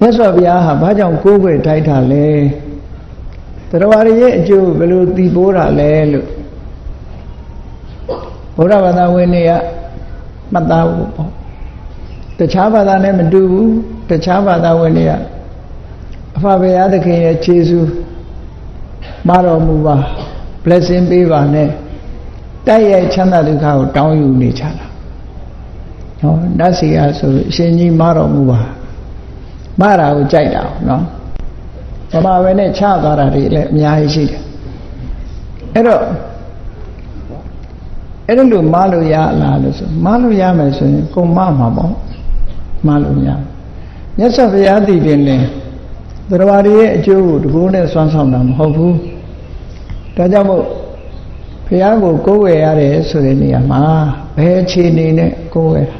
မြတ်စွာဘုရားဟာဘာကြောင့်ကိုးကွယ်ထိုက်တာလဲတရားရရဲ့အကျိုးဘယ်လိုတည်ပိုးတာလဲလို့ဘုရားဘာသာဝင်တွေကမှတ်သားဖို့ပေါ့တခြားဘာသာနဲ့မတူဘူးတခြားဘာသာဝင်တွေကအဖဘုရားသခင်ရဲ့ခြေဆုမတော်မူပါ blessing ပေးပါနဲ့တိုက်ရိုက်ချမ်းသာဒုက္ခကိုတောင်းယူနေကြတာဟောနတ်စီယာဆိုအရှင်ကြီးမတော်မူပါ မတာကိုကြိုက်တာနော်ဗမာပဲနဲ့ချသွားတာတွေလည်းအများကြီးရှိတယ်အဲ့တော့အဲ့ဒါလို့မလို့ရလားလို့ဆိုမလို့ရမယ်ဆိုရင်ကိုမမှာပေါ့မလို့ရမြတ်စွာဘုရားတည်တယ်လေတရားတွေရဲ့အကျိုးကိုတကူနဲ့စွမ်းဆောင်တာမဟုတ်ဘူးဒါကြောင့်မို့ဘုရားကိုကိုးဝယ်ရတယ်ဆိုတဲ့နေရာမှာဘယ်အခြေအနေနဲ့ကိုးဝယ်တာ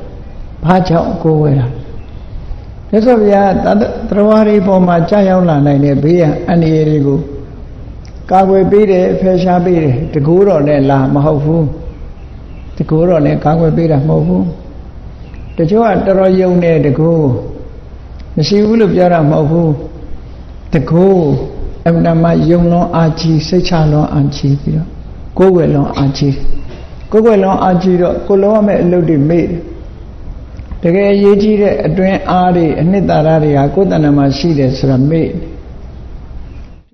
ဘာကြောင့်ကိုးဝယ်တာ မြတ်စွာဘုရားတရားတွေပေါ်မှာကြာရောက်လာနိုင်တဲ့ဘေးရန်အန္တရာယ်တွေကိုကာကွယ်ပေးတယ်ဖယ်ရှားပေးတယ်တကူတော့နဲ့လာမဟုတ်ဘူးတကူတော့နဲ့ကာကွယ်ပေးတာမဟုတ်ဘူးတချို့ကတော်တော်ယုံနေတကူမရှိဘူးလို့ပြောတာမဟုတ်ဘူးတကူအမှန်တမ်းယုံလွန်အာကြီးစိတ်ချလွန်အာကြီးပြီးတော့ကိုယ်ွယ်လွန်အာကြီးကိုယ်ွယ်လွန်အာကြီးတော့ကိုလုံးရမယ့်အလုပ်တွေမေ့တယ် တကယ်အရေးကြီးတဲ့အတွင်းအားတွေအနှစ်သာရတွေဟာကိုယ်တဏ္ဍာမှာရှိတယ်ဆိုတာမေ့တယ်